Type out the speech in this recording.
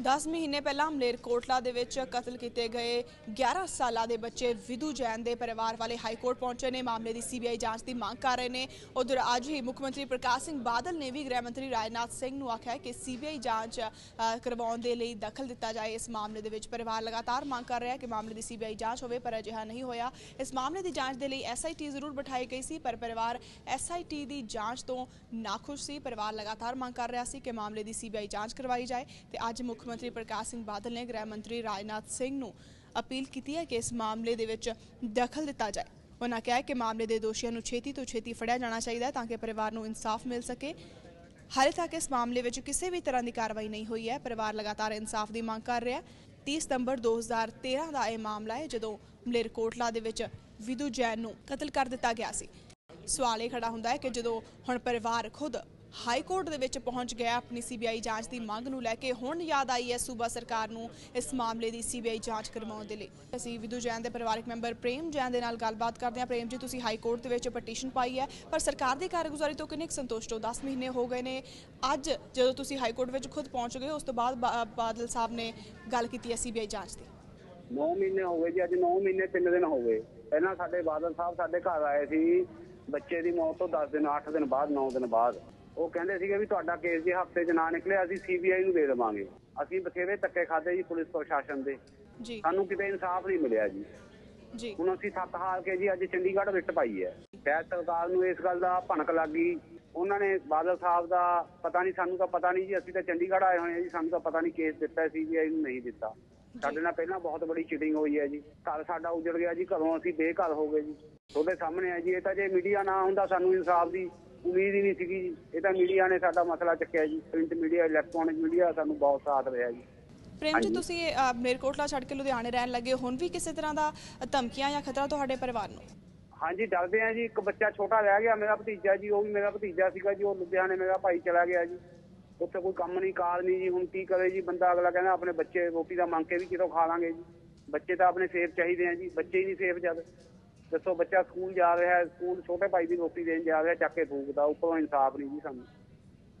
10 ਮਹੀਨੇ ਪਹਿਲਾਂ ਮਲੇਰਕੋਟਲਾ ਦੇ ਵਿੱਚ ਕਤਲ ਕੀਤੇ ਗਏ 11 ਸਾਲਾਂ ਦੇ ਬੱਚੇ ਵਿਧੂ ਜੈਨ ਦੇ ਪਰਿਵਾਰ ਵਾਲੇ ਹਾਈ ਕੋਰਟ ਪਹੁੰਚੇ ਨੇ। ਮਾਮਲੇ ਦੀ ਸੀਬੀਆਈ ਜਾਂਚ ਦੀ ਮੰਗ ਕਰ ਰਹੇ ਨੇ। ਉਧਰ ਅੱਜ ਹੀ ਮੁੱਖ ਮੰਤਰੀ ਪ੍ਰਕਾਸ਼ ਸਿੰਘ ਬਾਦਲ ਨੇ ਵੀ ਗ੍ਰਹਿ ਮੰਤਰੀ ਰਾਜਨਾਥ ਸਿੰਘ ਨੂੰ ਆਖਿਆ ਹੈ ਕਿ ਸੀਬੀਆਈ ਜਾਂਚ ਕਰਵਾਉਣ ਦੇ ਲਈ ਦਖਲ ਦਿੱਤਾ ਜਾਏ। ਇਸ ਮਾਮਲੇ ਦੇ ਵਿੱਚ ਪਰਿਵਾਰ ਲਗਾਤਾਰ ਮੰਗ ਕਰ ਰਿਹਾ ਕਿ ਮਾਮਲੇ ਦੀ ਸੀਬੀਆਈ ਜਾਂਚ ਹੋਵੇ, ਪਰ ਅਜਿਹਾ ਨਹੀਂ ਹੋਇਆ। ਇਸ ਮਾਮਲੇ ਦੀ ਜਾਂਚ ਦੇ ਲਈ ਐਸਆਈਟੀ ਜ਼ਰੂਰ ਬਿਠਾਈ ਗਈ ਸੀ, ਪਰ ਪਰਿਵਾਰ ਐਸਆਈਟੀ ਦੀ ਜਾਂਚ ਤੋਂ ਨਾਖੁਸ਼ ਸੀ। ਪਰਿਵਾਰ ਲਗਾਤਾਰ ਮੰਗ ਕਰ ਰਿਹਾ ਸੀ ਕਿ ਮਾਮਲੇ ਦੀ ਸੀਬੀਆਈ ਜਾਂਚ ਕਰਵਾਈ ਜਾਏ ਤੇ ਅੱਜ ਮੁੱਖ ਮੰਤਰੀ ਪ੍ਰਕਾਸ਼ ਸਿੰਘ ਬਾਦਲ ਨੇ ਗ੍ਰਹਿ ਮੰਤਰੀ ਰਾਜਨਾਥ ਸਿੰਘ ਨੂੰ ਅਪੀਲ ਕੀਤੀ ਹੈ ਕਿ ਇਸ ਮਾਮਲੇ ਦੇ ਵਿੱਚ ਦਖਲ ਦਿੱਤਾ ਜਾਏ। ਉਹਨਾਂ ਕਿਹਾ ਕਿ ਮਾਮਲੇ ਦੇ ਦੋਸ਼ੀਆਂ ਨੂੰ ਛੇਤੀ ਤੋਂ ਛੇਤੀ ਫੜਿਆ ਜਾਣਾ ਚਾਹੀਦਾ ਹੈ ਤਾਂ ਕਿ ਪਰਿਵਾਰ ਨੂੰ ਇਨਸਾਫ ਮਿਲ ਸਕੇ। ਹਾਲੇ ਤੱਕ ਇਸ ਮਾਮਲੇ ਵਿੱਚ ਕਿਸੇ ਵੀ ਤਰ੍ਹਾਂ ਦੀ ਕਾਰਵਾਈ ਨਹੀਂ ਹੋਈ ਹੈ। ਪਰਿਵਾਰ ਲਗਾਤਾਰ ਇਨਸਾਫ ਦੀ ਮੰਗ ਕਰ ਰਿਹਾ ਹੈ। 30 ਸਤੰਬਰ 2013 ਦਾ ਇਹ ਮਾਮਲਾ ਹੈ, ਜਦੋਂ ਮਲੇਰਕੋਟਲਾ ਦੇ ਵਿੱਚ ਵਿਦੂ ਜੈਨ ਨੂੰ ਕਤਲ ਕਰ ਦਿੱਤਾ ਗਿਆ ਸੀ। ਸਵਾਲ ਇਹ ਖੜਾ ਹੁੰਦਾ ਹੈ ਕਿ ਜਦੋਂ ਹੁਣ ਪਰਿਵਾਰ ਖੁਦ ਹਾਈ ਕੋਰਟ ਦੇ ਵਿੱਚ ਪਹੁੰਚ ਗਿਆ ਆਪਣੀ ਸੀਬੀਆਈ ਜਾਂਚ ਦੀ ਮੰਗ ਨੂੰ ਲੈ ਕੇ। ਹੁਣ ਯਾਦ ਆਈ ਹੈ ਸੂਬਾ ਸਰਕਾਰ ਨੂੰ ਇਸ ਮਾਮਲੇ ਦੀ ਸੀਬੀਆਈ ਜਾਂਚ ਕਰਵਾਉਣ ਦੇ ਲਈ। ਅਸੀਂ ਵਿਧੂ ਜੈਨ ਦੇ ਪਰਿਵਾਰਕ ਮੈਂਬਰ ਪ੍ਰੇਮ ਜੈਨ ਦੇ ਨਾਲ ਗੱਲਬਾਤ ਕਰਦੇ ਹਾਂ। ਪ੍ਰੇਮ ਜੀ, ਤੁਸੀਂ ਹਾਈ ਕੋਰਟ ਦੇ ਵਿੱਚ ਪਟੀਸ਼ਨ ਪਾਈ ਹੈ, ਪਰ ਸਰਕਾਰ ਦੀ ਕਾਰਗੁਜ਼ਾਰੀ ਤੋਂ ਕਿੰਨੇ ਸੰਤੁਸ਼ਟ ਹੋ? 10 ਮਹੀਨੇ ਹੋ ਗਏ ਨੇ। ਅੱਜ ਜਦੋਂ ਤੁਸੀਂ ਹਾਈ ਕੋਰਟ ਵਿੱਚ ਖੁਦ ਪਹੁੰਚ ਗਏ ਉਸ ਤੋਂ ਬਾਅਦ ਬਾਦਲ ਸਾਹਿਬ ਨੇ ਗੱਲ ਕੀਤੀ ਹੈ ਸੀਬੀਆਈ ਜਾਂਚ ਦੀ। 9 ਮਹੀਨੇ ਹੋ ਗਏ ਜੀ, ਅੱਜ 9 ਮਹੀਨੇ 3 ਦਿਨ ਹੋ ਗਏ। ਪਹਿਲਾਂ ਸਾਡੇ ਬਾਦਲ ਸਾਹਿਬ ਸਾਡੇ ਘਰ ਆਏ ਸੀ। ਬੱਚੇ ਦੀ ਮੌਤ ਤੋਂ 10 ਦਿਨ 8 ਦਿਨ ਬਾਅਦ 9 ਦਿਨ ਬਾਅਦ। ਉਹ ਕਹਿੰਦੇ ਸੀਗੇ ਵੀ ਤੁਹਾਡਾ ਕੇਸ ਜੇ ਹਫ਼ਤੇ 'ਚ ਨਾ ਨਿਕਲਿਆ ਅਸੀਂ ਸੀਬੀਆਈ ਨੂੰ ਦੇ ਦੇਵਾਂਗੇ। ਅਸੀਂ ਬਥੇਰੇ ਧੱਕੇ ਖਾਦੇ ਜੀ ਪੁਲਿਸ ਪ੍ਰਸ਼ਾਸਨ ਦੇ। ਜੀ। ਸਾਨੂੰ ਕਿਤੇ ਇਨਸਾਫ ਨਹੀਂ ਮਿਲਿਆ ਜੀ। ਜੀ। ਹੁਣ ਅਸੀਂ ਥੱਕ ਹਾਰ ਕੇ ਜੀ ਅੱਜ ਚੰਡੀਗੜ੍ਹ ਰਿਟ ਪਾਈ ਹੈ। ਸ਼ਾਇਦ ਸਰਕਾਰ ਨੂੰ ਇਸ ਗੱਲ ਦਾ ਭਣਕ ਲੱਗ ਗਈ। ਉਹਨਾਂ ਨੇ ਬਾਦਲ ਸਾਹਿਬ ਦਾ ਪਤਾ ਨਹੀਂ ਸਾਨੂੰ ਤਾਂ ਪਤਾ ਨਹੀਂ ਜੀ। ਅਸੀਂ ਤਾਂ ਚੰਡੀਗੜ੍ਹ ਆਏ ਹੋਏ ਹਾਂ ਜੀ ਸਾਨੂੰ ਤਾਂ ਪਤਾ ਨਹੀਂ ਕੇਸ ਦਿੱਤਾ ਸੀਬੀਆਈ ਨੂੰ ਨਹੀਂ ਦਿੱਤਾ। ਸਾਡੇ ਨਾਲ ਪਹਿਲਾਂ ਬਹੁਤ ਬੜੀ ਚੀਟਿੰਗ ਹੋਈ ਹੈ ਜੀ। ਘਰ ਸਾਡਾ ਉਜੜ ਗਿਆ ਜੀ ਘਰੋਂ ਅਸੀਂ ਬੇਘਰ ਹੋ ਗਏ ਜੀ। ਤੁਹਾਡੇ ਸਾਹਮਣੇ ਹੈ ਜੀ ਇਹ ਤਾਂ ਜੇ ਮੀਡੀਆ ਨਾ ਹੁੰਦਾ ਸਾਨੂੰ ਇਨਸਾਫ ਦੀ। ਉਮੀਦ ਹੀ ਨਹੀਂ ਸੀਗੀ ਜੀ। ਇਹ ਤਾਂ ਮੀਡੀਆ ਨੇ ਸਾਡਾ ਮਸਲਾ ਚੱਕਿਆ ਜੀ। ਪ੍ਰਿੰਟ ਮੀਡੀਆ ਇਲੈਕਟ੍ਰੋਨਿਕ ਮੀਡੀਆ ਸਾਨੂੰ ਬਹੁਤ ਸਾਥ ਰਿਹਾ ਜੀ। ਪ੍ਰੇਮ ਜੀ। ਤੁਸੀਂ ਅ, ਮਲੇਰਕੋਟਲਾ ਛੱਡ ਕੇ ਲੁਧਿਆਣੇ ਰਹਿਣ ਲੱਗੇ ਹੁਣ ਵੀ ਕਿਸੇ ਤਰ੍ਹਾਂ ਦਾ ਧਮਕੀਆਂ ਜਾਂ ਖਤਰਾ ਤੁਹਾਡੇ ਪਰਿਵਾਰ ਨੂੰ? ਹਾਂਜੀ ਡਰਦੇ ਆ ਜੀ। ਇੱਕ ਬੱਚਾ ਛੋਟਾ ਰਹਿ ਗਿਆ ਮੇਰਾ ਭਤੀਜਾ ਜੀ ਉਹ ਵੀ ਮੇਰਾ ਭਤੀਜਾ ਸੀਗਾ ਜੀ ਉਹ ਲੁਧਿਆਣੇ ਮੇਰਾ ਭਾਈ ਚਲਾ ਗਿਆ ਜੀ। ਉੱਥੇ ਕੋਈ ਕੰਮ ਨਹੀਂ ਕਾਰ ਨਹੀਂ ਜੀ ਹੁਣ ਕੀ ਕਰੇ ਜੀ? ਬੰਦਾ ਅਗਲਾ ਕਹਿੰਦਾ ਆਪਣੇ ਬੱਚੇ ਰੋਟੀ ਦਾ ਮੰਗ ਕੇ ਵੀ ਕਿਤੋਂ ਖਾ ਲਾਂਗੇ ਜੀ। ਬੱਚੇ ਤਾਂ ਆਪਣੇ ਸੇਫ ਚਾਹੀਦੇ ਆ ਜੀ। ਬੱਚੇ ਹੀ ਨਹੀਂ ਸੇਫ ਜਦ। ਦੱਸੋ ਬੱਚਾ ਸਕੂਲ ਜਾ ਰਿਹਾ ਸਕੂਲ ਛੋਟੇ ਭਾਈ ਦੀ ਰੋਟੀ ਦੇਣ ਜਾ ਰਿਹਾ, ਚੱਕ ਕੇ ਫੂਕਦਾ, ਉੱਪਰੋਂ ਇਨਸਾਫ ਨਹੀਂ ਜੀ ਸਾਨੂੰ।